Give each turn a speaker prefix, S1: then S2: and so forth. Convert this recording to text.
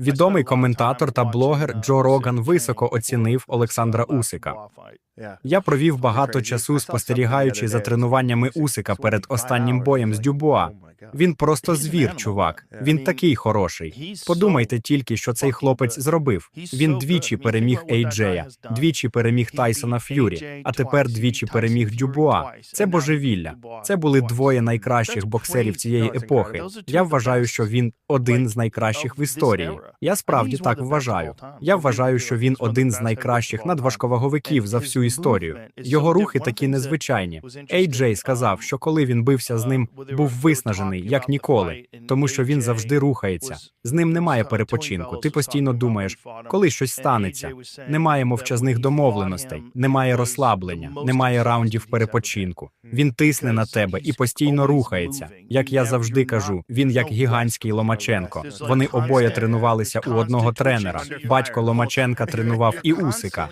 S1: Відомий коментатор та блогер Джо Роган високо оцінив Олександра Усика. Я провів багато часу спостерігаючи за тренуваннями Усика перед останнім боєм з Дюбуа. Він просто звір, чувак. Він такий хороший. Подумайте тільки, що цей хлопець зробив. Він двічі переміг Ейджея, двічі переміг Тайсона Ф'юрі, а тепер двічі переміг Дюбуа. Це божевілля. Це були двоє найкращих боксерів цієї епохи. Я вважаю, що він один з найкращих в історії. Я справді так вважаю. Я вважаю, що він один з найкращих надважковаговиків за всю історію. Його рухи такі незвичайні. Ейджей сказав, що коли він бився з ним, був виснажений як ніколи, тому що він завжди рухається. З ним немає перепочинку. Ти постійно думаєш, коли щось станеться. Немає мовчазних домовленостей, немає розслаблення, немає раундів перепочинку. Він тисне на тебе і постійно рухається. Як я завжди кажу, він як гігантський Ломаченко. Вони обоє тренувалися у одного тренера. Батько Ломаченка тренував і Усика.